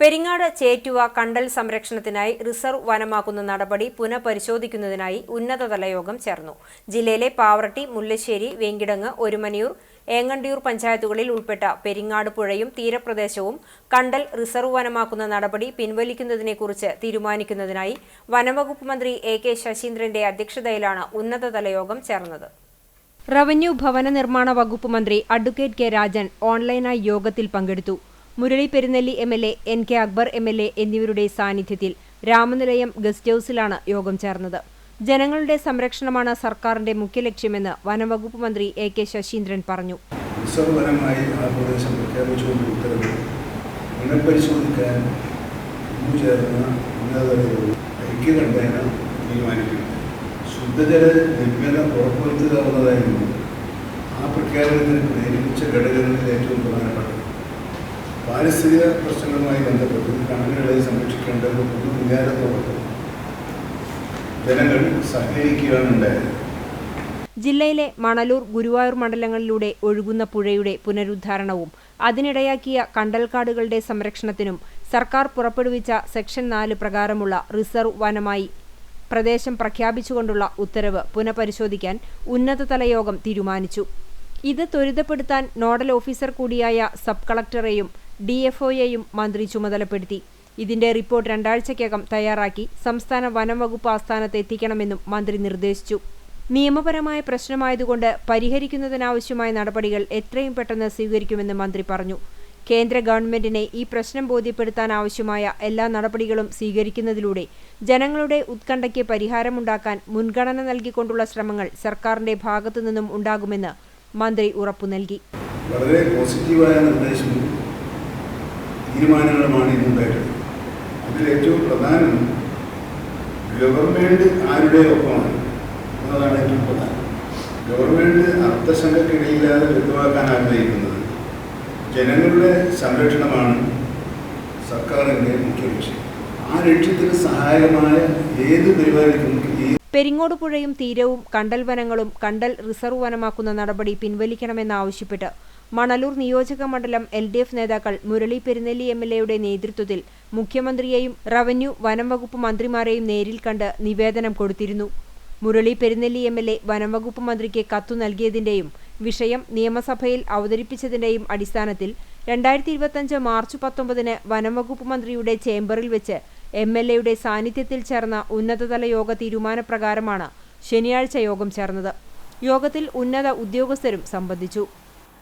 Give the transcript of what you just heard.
പെരിങ്ങാട് ചേറ്റുവ കണ്ടൽ സംരക്ഷണത്തിനായി റിസർവ് വനമാക്കുന്ന നടപടി പുനഃപരിശോധിക്കുന്നതിനായി ഉന്നതതല യോഗം ചേർന്നു. ജില്ലയിലെ പാവറട്ടി മുല്ലശ്ശേരി വേങ്കിടങ്ങ് ഒരുമനിയൂർ ഏങ്ങണ്ടിയൂർ പഞ്ചായത്തുകളിൽ ഉൾപ്പെട്ട പെരിങ്ങാട് പുഴയും തീരപ്രദേശവും കണ്ടൽ റിസർവ് വനമാക്കുന്ന നടപടി പിൻവലിക്കുന്നതിനെക്കുറിച്ച് തീരുമാനിക്കുന്നതിനായി വനംവകുപ്പ് മന്ത്രി എ കെ ശശീന്ദ്രന്റെ അധ്യക്ഷതയിലാണ് ഉന്നതതല യോഗം ചേർന്നത്. റവന്യൂ ഭവന നിർമ്മാണ വകുപ്പ് മന്ത്രി അഡ്വക്കേറ്റ് കെ രാജൻ ഓൺലൈനായി യോഗത്തിൽ പങ്കെടുത്തു. Murali Perunnelli M L A N K Akbar M L A എന്നിവരുടെ സാന്നിധ്യത്തിൽ രാമനിലയം ഗസ്റ്റ് ഹൌസിലാണ് യോഗം ചേർന്നത്. ജനങ്ങളുടെ സംരക്ഷണമാണ് സർക്കാരിന്റെ മുഖ്യ ലക്ഷ്യമെന്ന് വനംവകുപ്പ് മന്ത്രി എ കെ ശശീന്ദ്രൻ പറഞ്ഞു. റിസർവ് വനമായി ആ പ്രഖ്യാപിച്ചുകൊണ്ട് ഉത്തരവ് പുനഃപരിശോധിക്കാൻ ചേർന്ന ഉന്നതതല യോഗം ഐക്യകണ്ഠേന തീരുമാനിക്കുന്നു. ശുദ്ധജല ലഭ്യത ഉറപ്പുവരുത്തുകാവുന്നതായിരുന്നു ആ പ്രഖ്യാപനത്തിന് പ്രേരിപ്പിച്ച ഘടകങ്ങളിൽ ഏറ്റവും പ്രധാനപ്പെട്ടത്. പാരിസ്ഥിതിക പ്രശ്നങ്ങളുമായി ബന്ധപ്പെട്ട് കണ്ണുകളെ സംരക്ഷിക്കേണ്ട ഒരു പൊതു വികാരത്തോടൊപ്പം ജനങ്ങൾ സഹകരിക്കുകയാണ് ഉണ്ടായത് ജില്ലയിലെ മണലൂർ ഗുരുവായൂർ മണ്ഡലങ്ങളിലൂടെ ഒഴുകുന്ന പുഴയുടെ പുനരുദ്ധാരണവും അതിനിടയാക്കിയ കണ്ടൽക്കാടുകളുടെ സംരക്ഷണത്തിനും സർക്കാർ പുറപ്പെടുവിച്ച സെക്ഷൻ നാല് പ്രകാരമുള്ള റിസർവ് വനമായി പ്രദേശം പ്രഖ്യാപിച്ചുകൊണ്ടുള്ള ഉത്തരവ് പുനഃപരിശോധിക്കാൻ ഉന്നതതല യോഗം തീരുമാനിച്ചു. ഇത് ത്വരിതപ്പെടുത്താൻ നോഡൽ ഓഫീസർ കൂടിയായ സബ് കളക്ടറെയും ഡിഎഫ്ഒയെയും മന്ത്രി ചുമതലപ്പെടുത്തി. ഇതിന്റെ റിപ്പോർട്ട് രണ്ടാഴ്ചയ്ക്കകം തയ്യാറാക്കി സംസ്ഥാന വനം വകുപ്പ് ആസ്ഥാനത്ത് എത്തിക്കണമെന്നും മന്ത്രി നിർദ്ദേശിച്ചു. നിയമപരമായ പ്രശ്നമായതുകൊണ്ട് പരിഹരിക്കുന്നതിനാവശ്യമായ നടപടികൾ എത്രയും പെട്ടെന്ന് സ്വീകരിക്കുമെന്ന് മന്ത്രി പറഞ്ഞു. കേന്ദ്ര ഗവൺമെന്റിനെ ഈ പ്രശ്നം ബോധ്യപ്പെടുത്താനാവശ്യമായ എല്ലാ നടപടികളും സ്വീകരിക്കുന്നതിലൂടെ ജനങ്ങളുടെ ഉത്കണ്ഠയ്ക്ക് പരിഹാരമുണ്ടാക്കാൻ മുൻഗണന നൽകിക്കൊണ്ടുള്ള ശ്രമങ്ങൾ സർക്കാരിന്റെ ഭാഗത്തുനിന്നും ഉണ്ടാകുമെന്ന് മന്ത്രി ഉറപ്പു നൽകി. വളരെ പോസിറ്റീവായ നിർദ്ദേശവും തീരുമാനങ്ങളുമാണ് ഇന്നുണ്ടായിട്ടുള്ളത് അതിൽ ഏറ്റവും പ്രധാനം ഗവൺമെന്റ് ആരുടെ ഒപ്പമാണ് എന്നതാണ് ഏറ്റവും പ്രധാനം. ഗവൺമെന്റ് അർത്ഥശങ്കക്കിടയില്ലാതെ വ്യക്തമാക്കാൻ ആഗ്രഹിക്കുന്നത് ജനങ്ങളുടെ സംരക്ഷണമാണ് സർക്കാരിന്റെ മുഖ്യ ലക്ഷ്യം. ആ ലക്ഷ്യത്തിന് സഹായകമായ ഏത് പരിപാടിക്കും പെരിങ്ങോട് പുഴയും തീരവും കണ്ടൽ വനങ്ങളും കണ്ടൽ റിസർവ് വനമാക്കുന്ന നടപടി പിൻവലിക്കണമെന്നാവശ്യപ്പെട്ട് മണലൂർ നിയോജക മണ്ഡലം എൽ ഡി എഫ് നേതാക്കൾ മുരളി പെരുന്നെല്ലി എം എൽ എയുടെ നേതൃത്വത്തിൽ മുഖ്യമന്ത്രിയെയും റവന്യൂ വനം വകുപ്പ് മന്ത്രിമാരെയും നേരിൽ കണ്ട് നിവേദനം കൊടുത്തിരുന്നു. Murali Perunnelli M L A വനം വകുപ്പ് മന്ത്രിക്ക് കത്തു നൽകിയതിന്റെയും വിഷയം നിയമസഭയിൽ അവതരിപ്പിച്ചതിന്റെയും അടിസ്ഥാനത്തിൽ രണ്ടായിരത്തി ഇരുപത്തഞ്ച് മാർച്ച് പത്തൊമ്പതിന് വനം വകുപ്പ് മന്ത്രിയുടെ ചേംബറിൽ വെച്ച് എം എൽ എയുടെ സാന്നിധ്യത്തിൽ ചേർന്ന ഉന്നതതല യോഗ തീരുമാനപ്രകാരമാണ് ശനിയാഴ്ച യോഗം ചേർന്നത്. യോഗത്തിൽ ഉന്നത ഉദ്യോഗസ്ഥരും സംബന്ധിച്ചു.